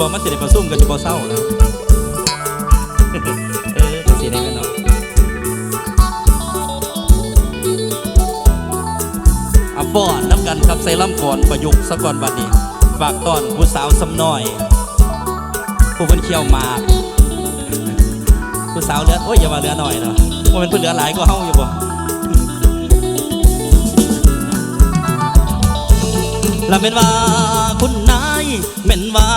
บอกมาสิได้ประซุ่มกันอยู่บ่เศร้านะเออก็สิได้กันเนาะอะป้อนน้ำกันครับใส่ลำก่อนประยุกต์สะก่อนบัดนี้ฝากตอนผู้สาวสำน้อย ผู้เพิ่นเคี่ยวมากผู้สาวเลือโอ้ยอย่ามาเลือหน่อยเนาะว่ามันเพิ่นเหลือหลายก็เฮาอยู่บ่ละเป็นว่าคุณนายเป็นว่า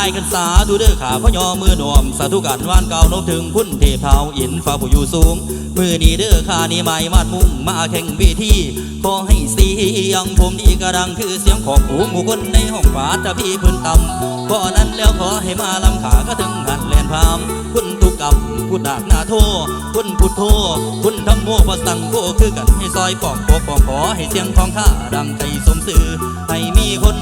ายกันสาธุเด้อขาพ่อยอมือหน่วมสาธุการวานเก่านบถึงคุณเทพเท้าอินฟ้าผู้อยู่สูง มือนี้เด้อขานี่ไม่มาดมุ่งมาแข่งเวทีขอให้เสียงผมนี่กระดังคือเสียงของผู้หมู่คนในห้องป่าจะพี่พื้นต่ำก็นั้นแล้วขอให้มาลำขาก็ถึงหันแลนพามคุณทุกกรรมพุทธนาคนาโทคุณพุทโธคุณธรรมโมพระสังโฆคือกันให้ซอยปอกปอกปอกขอให้เสียงของข้าดังใจสมสื่อให้มีคน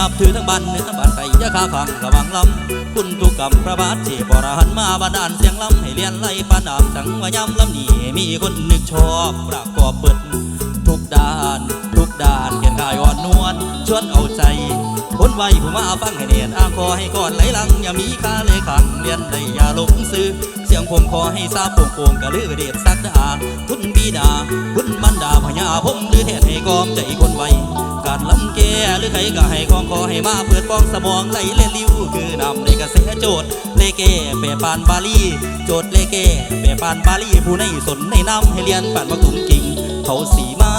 นับถือทั้งบ้านเนื้อบ้านใต้ยะคาขังระวังลำคุณทุกกรรมพระบาทเจบรหันมาบาดาลเสียงลำให้เลียนไล่ปานามสังวายำลำนี้มีคนนึกชอบประกอบเปิดทุกด้าน ทุกด้านเขียนกายอ่อนนวลชวนเอาใจคนไว้ผู้มาฟังให้เนียนอ้างคอให้ก่อนไหลลังอย่ามีค่าเลยขังเรียนได้อย่าหลงซื้อเสียงผมขอให้ทราบโป่งโป่งกะลือเดชสักดาคุณบิดาคุณมันดาพญาผมหรือเทศให้กอมใจคนไว้ การลำแก่หรือใครก็ให้ของขอให้มาเปิดป้องสมองไหลเล่นลิ้วคือนำในกระแสโจทย์เลเกแปรปานบาลีโจทย์เลเกแปรปานบาลีผู้ในสนในน้ำให้เรียนปานมาถุงจริงเขาสีมา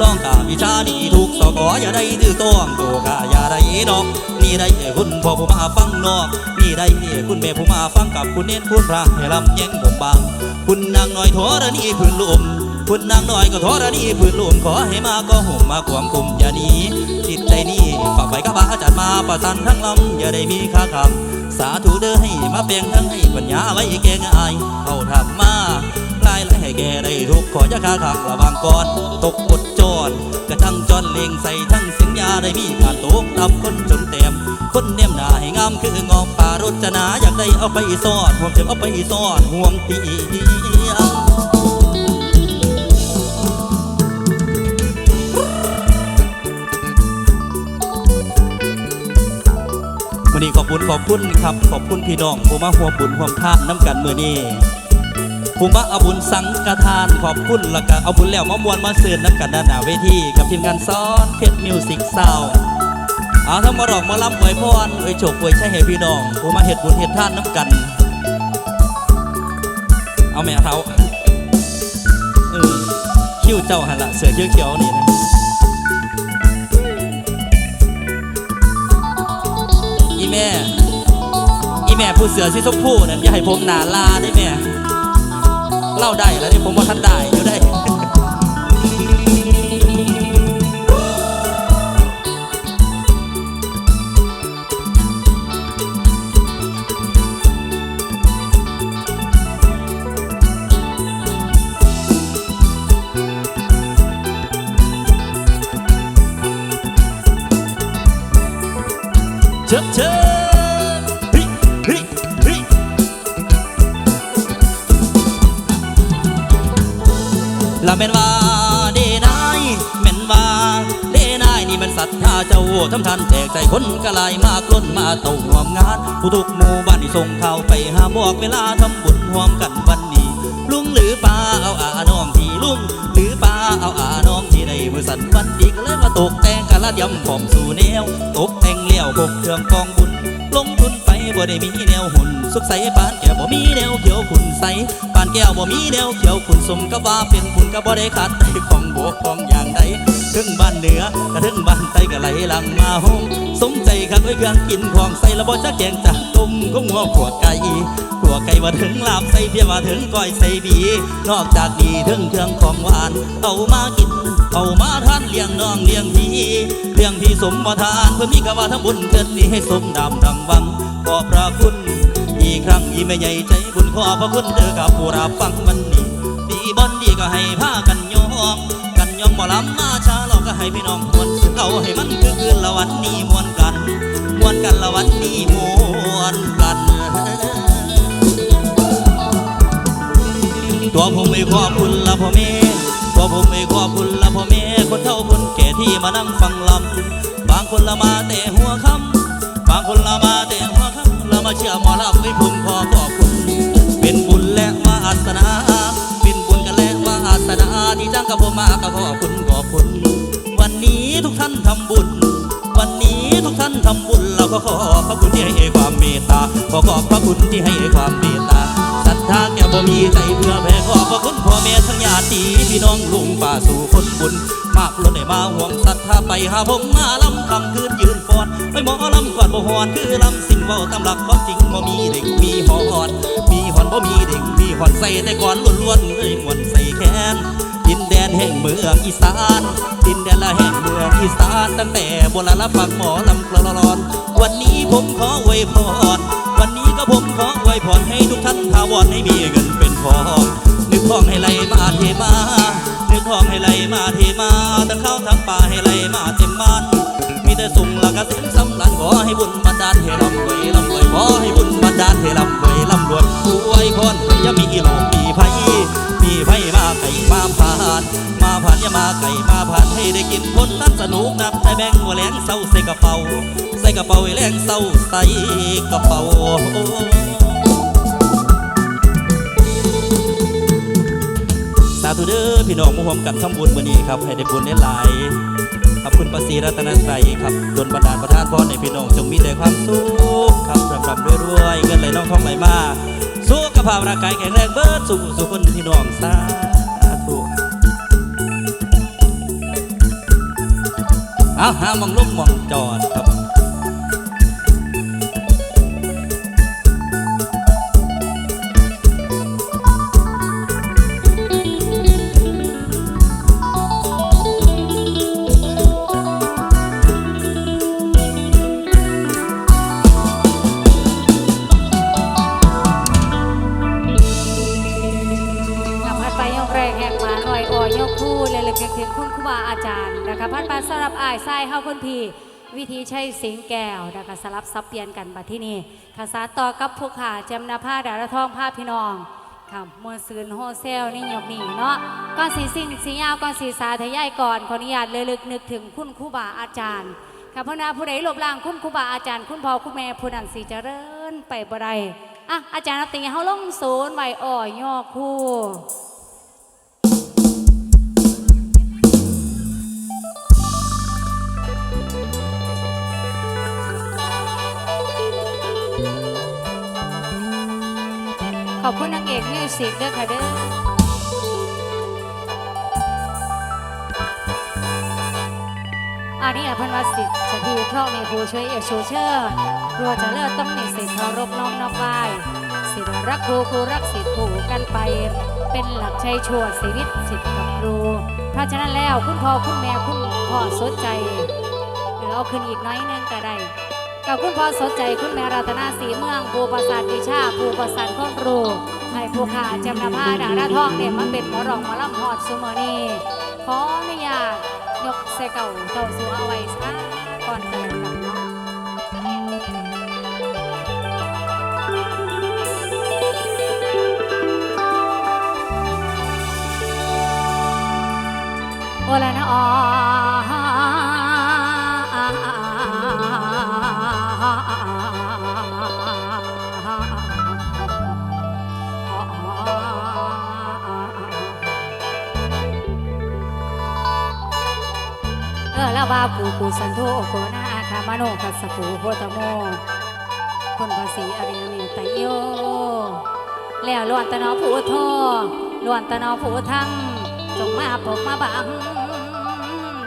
ลองกาวิชาดีทุกสอกออย่าได้ดื้อต้องโตกาอย่าได้ดอก นี่ได้เอคุณพ่อผู้มาฟังนอก นี่ได้เอคุณแม่ผู้มาฟังกับคุณเน้นคุณพระให้ลำแยังผมบาง คุณนางน้อยทอรณีพื้นลม คุณนางน้อยก็ทอรณีพื้นลมขอให้มาก็ห่มมาความคุมอย่านีจิตใจนี้ฝากไว้กับอาจารย์มาประสันทั้งลำอย่าได้มีค่าคำสาธุเด้อให้มาเปลงทั้งให้ปัญญาไว้แกงอายเขาทำมาลายและให้แกได้ทุกข์ขออย่าคาขังระวังก่อนตกบทจอดกระทั่งจอนเลงใส่ทั้งสิงยาได้มีการตกตับคนจนเต็มคนเนียมหนาให้งามคืองอกป่ารจนาอยากได้เอาไปซ่อนห่วงเจ็บเอาไปซ่อนห่วงตี บคุณขอบคุณครับ ขอบคุณพี่น้องผู้มาห่วมบุญห่วมทานน้ำกันเมื่อนี้ผู้มาเอาบุญสังฆทานขอบคุณแล้วก็เอาบุญแล้วมามวนมาเสือนน้ำกันด้านหน้าเวทีกับทีมงานซ้อนเพชรมิวสิกซาวเอาทั้งมาร้องมาล้ำอวยพรอวยโฉกอวยใช่ให้พี่น้องผู้มาเฮ็ดบุญเฮ็ดทานน้ำกัน เอาแม่เท้าคิ้วเจ้าหันละเสือเขียวๆนี่นะ แม่ อีแม่ผู้เสือที่ชมพู่เนี่ยอย่าให้ผมหนาลาได้แม่ เล่าได้แล้วนี่ผมว่าท่านได้อยู่ได้เชิบ แม่นว่าเดนายแม่นว่าเดนายนี่มันศรัทธาเจ้าทำทันแจกใจคนกะลายมากล้นมาเต่าห่วมงาน ผู้ทุกหมู่บ้านที่ส่งข่าวไปหาบอกเวลาทำบุญห่วมกันวันนี้ ลุงหรือป้าเอาอาน้องที่ลุง หรือป้าเอาอาน้องที่ในมือสันวันดีก็เลยมาตกแต่งกะละยำของสู่แนว ตกแต่งเลี้ยวพกเครื่องกองบุญ บ่ได้มีแนวหุ่นสุขใสปานแก้วบ่มีแนวเขียวขุนใสปานแก้วบ่มีแนวเขียวขุนสมก็ว่าเป็นบุญก็บ่ได้ขาดได้ของโบกของอย่างใดถึงบ้านเหนือกระถึงบ้านใต้ก็ไหลหลังมาโฮมสมใจคักไว้เครื่องกินของใส่ละบ่จักแกงจากตุ้มก็งัวขวไก่ขัวไก่ว่าถึงลาบใส่เพียว่าถึงก้อยใส่บีนอกจากดีถึงเครื่องของหวานเอามากินเอามาทานเลี้ยงน้องเลี้ยงพี่เลี้ยงพี่สมมาทานเพื่อมีกะว่าทำบุญเกินนี้ให้สมดำดังวัง ขอบพระคุณอีกครั้งอีไม่ใหญ่ใจบุญขอบพระคุณเด้อกับผู้รับฟังวันนี้ดีบอนดีก็ให้พากันยองกันยองบ่ลำมาชาเราก็ให้พี่น้องมวนเอาให้มันคือคืนละวันนี้มวนกันมวนกันละวันนี้มวนกันตัวผมไม่ขอบคุณละพ่อแม่ตัวผมไม่ขอบคุณละพ่อแม่คนเท่าคนแก่ที่มานั่งฟังลำบางคนละมาแต่หัวค่ำบางคนละมาแต่หัว มาเชื่อหมอลำไม่พึงพอขอบคุณ เป็นบุญและวาสนา เป็นบุญกันและวาสนาที่จ้างกับผมมาก็ขอบคุณขอบคุณ วันนี้ทุกท่านทำบุญ วันนี้ทุกท่านทำบุญเราก็ขอพระคุณที่ให้ความเมตตาขอขอบพระคุณที่ให้ความเมตตา ทธาแก่บ่มีใจเพื่อแผ่ขอบพระคุณพ่อแม่ทั้งญาติพี่น้องลุงป่าสู่คนบุญมากล้นให้มาห่วงศรัทธาไปหาผมมาลำคำคืนยืนฟอนไปหมอลำกอดบ่หอนคือลำสิ่งเว้าตำหลักความจริงบ่มีเด็กมีหอนมีหอนบ่มีเด็กมีหอนใส่แต่ก่อนล้วนๆเลยมวนใส่แขนดินแดนแห่งเมืองอีสานดินแดนละแห่งเมืองอีสานตั้งแต่โบราณละฟังหมอลำกลอน วันนี้ผมขออวยพรวันนี้ก็ผมขอ วยพรให้ทุกท่านทาวรให้มีเงินเป็นทองนึกทองให้ไหลมาเทมานึกทองให้ไหลมาเทมาทั้งข้าวทั้งปลาให้ไหลมาเต็มบ้านมีแต่สุ่งละกะส้นสำลันขอให้บุญบันดาลให้ร่ำรวยร่ำรวยขอให้บุญบันดาลให้ร่ำรวยร่ำรวยอวยพรอย่ามีโลกมีภัยมีไฟมาไก่มาผ่านมาผ่านอย่ามาไก่มาผ่านให้ได้กินคนนั้นสนุกนับแต่แบ่งหัวแหลงเศร้าใส่กระเป๋าใส่กระเป๋าแหลงเศร้าใส่กระเป๋า ธุเด้อพี่น้องมาร่วมกันทำบุญมื้อนี้ครับให้ได้บุญได้หลายขอบคุณประสีรัตนไตรครับดลบันดาลประทานพรในพี่น้องจงมีแต่ความสุขครับรำรำรวยๆเงินไหลน้องทองไหลมาสุขภาพร่างกายแข็งแรงเบิดสุขสุขคนพี่น้องสาธุเอาหามองลุ่มมองจอดครับ อายไส้เฮาคนพีวิธีใช้สิงแก้วนะคะสลับซับเปลี่ยนกันมาที่นี่ภาษาต่อกับผู้ขาจำนาผ้าดาระทองผ้าพี่น้องค่ะมวลซืนโฮเซลนี่ยกนี่เนาะก่อนสีสิ่งสียาวก่อนสีสาทยายก่อนขออนุญาตเลยลึกนึกถึงคุณครูบาอาจารย์ค่ะพนาผู้ใดหลบล่างคุณครูบาอาจารย์คุณพ่อคุณแม่ผู้นั้นสีเจริญไปบ่ได้อะอาจารย์ตีเฮาลงศูนย์ไว้อ่อยย่อคู่ ขอบคุณนางเอกมิวสิกด้วยค่ะเด้ออันนี้อภันวสิทธิ์จะดีเพราะมีครูช่วยเอกชูเชอร์รัวจะเลิศต้องมีสิทธิ์เคารพน้อมนับไหวสิทธิ์รักครูครูรักสิทธิ์ผูกกันไป เป็นหลักชัยชัวชีวิตสิทธิ์กับครู เพราะฉะนั้นแล้วคุณพ่อคุณแม่คุณพ่อสนใจ หรือเอาขึ้นอีกน้อยนึงก็ได้ กับคุณพ่อสนใจคุณแม่รัตนาสีเมืองภูประสานวิชาภูประสานข้อรูให้ผู้ขาจำนำผ้าด่างดาทองเด่นมาเป็นหมอรองหมอลำหอดสุเมอนีขออนุญาตยกใส่เก่าเจ้าสัวเอาไว้ซะก่อนกันแล้วกันเนาะโอละนะออ วบาปูปูสันโทโกนาคามโนกัสปูโพตโมคนภาษีอริยเมตโยแล้วล้วนตะนอผู้โทล้วนตะนอผู้ทั้งจงมาปกมาบัง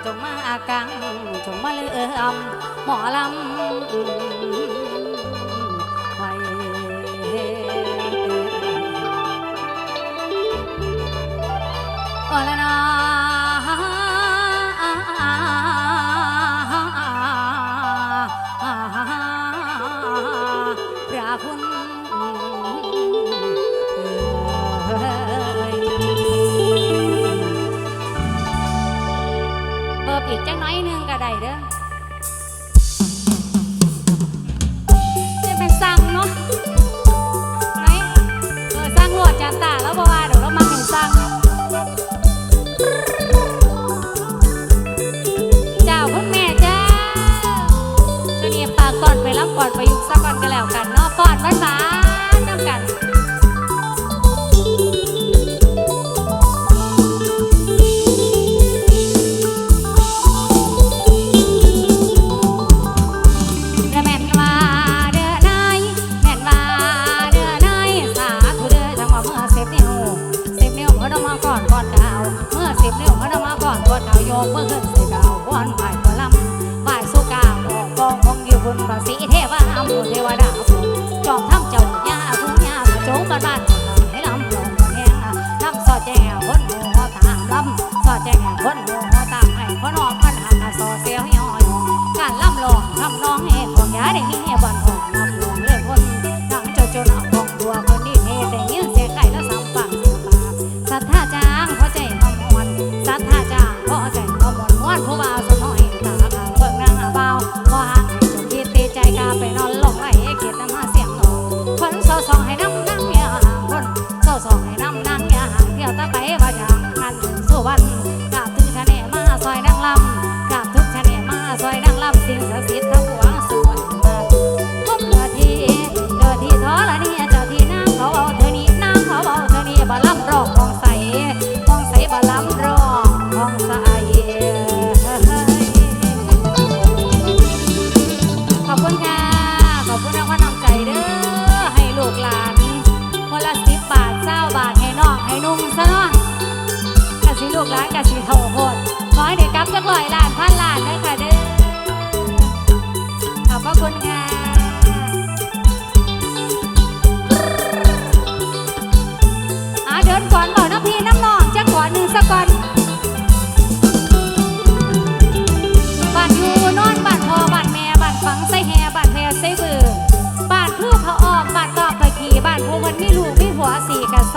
จงมาอากังจงมาเลื่อมหมอลำไว้โอละนอ บอีกจังน้อยนึงก็ได้เด้อจะไปสั่งเนาะไหนเออสั่งรวดจานตาแล้วบ่ว่าเดี๋ยวเรามาถึงสั่งเจ้าคุณแม่จ้าจะนี่ปากก่อนไปรัก่อนไปยุกซะก่อนก็แล้วกันเนาะก่อนบ้าน อกเมื่อเฮินใส่กาวก้อนไหวก็ลำไหวโซกาบอกกองของอยู่บนภาษีเทวาอำเทวดาผู้จอมทั้งเจ้าญาผู้ญาโจบ้านบ้านให้ลำลงแหงลำซอแจ้งคนหัวตามลำซอแจ้งคนหัว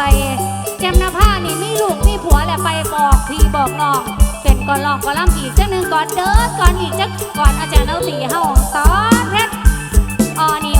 ใส่แจมนาภานี่มีลูกมีผัวแหละไปบอกพีบอกน้องเป็นก่อนลองก่อนล่ำอีกจักหนึ่งก่อนเด้อก่อนอีกจักก่อนอาจารย์เอาตีเฮาตอนเพชรออนิว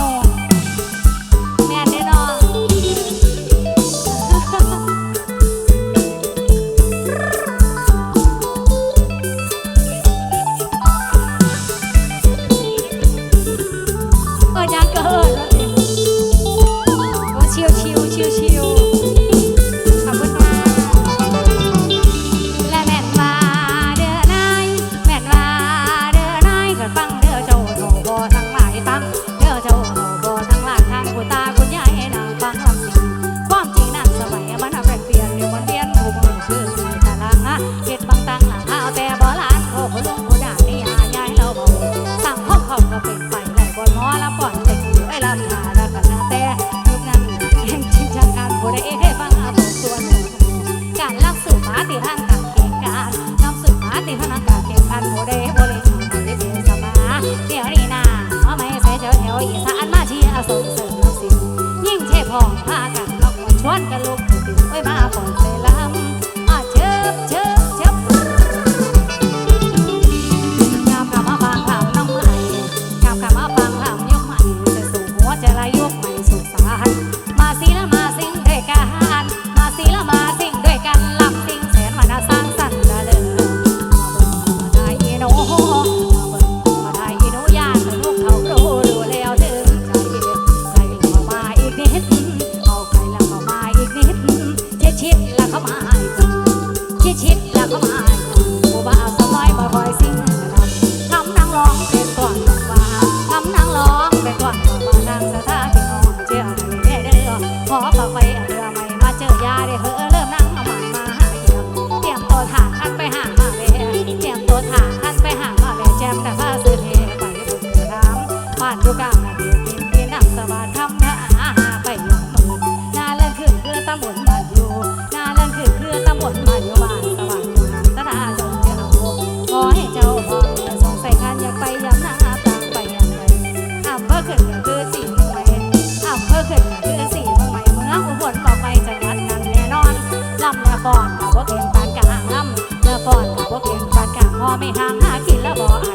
ไม่ห่างหากินแล้วบ่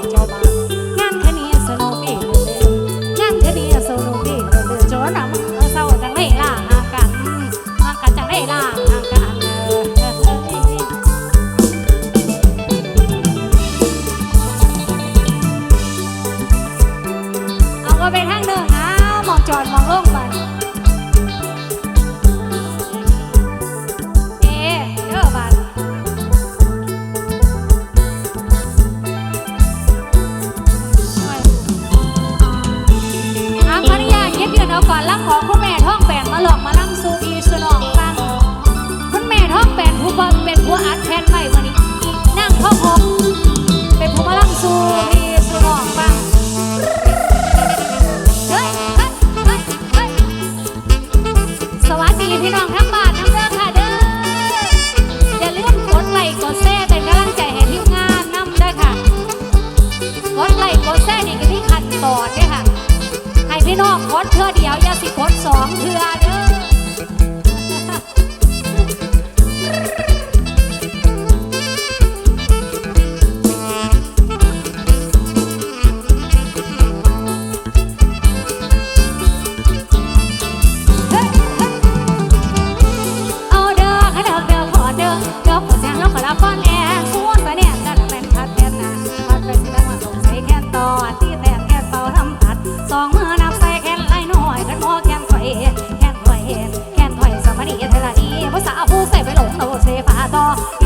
น้องคนเธอเดียวยาสิคนสองเธอเด off.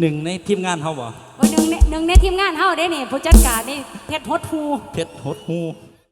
หนึ่งในทีมงานเขาบ่ว่าหนึ่งในหนึ่งในทีมงานเฮาได้นี่ผู้จัดการนี่เพชรฮดฮูเพชรฮดฮู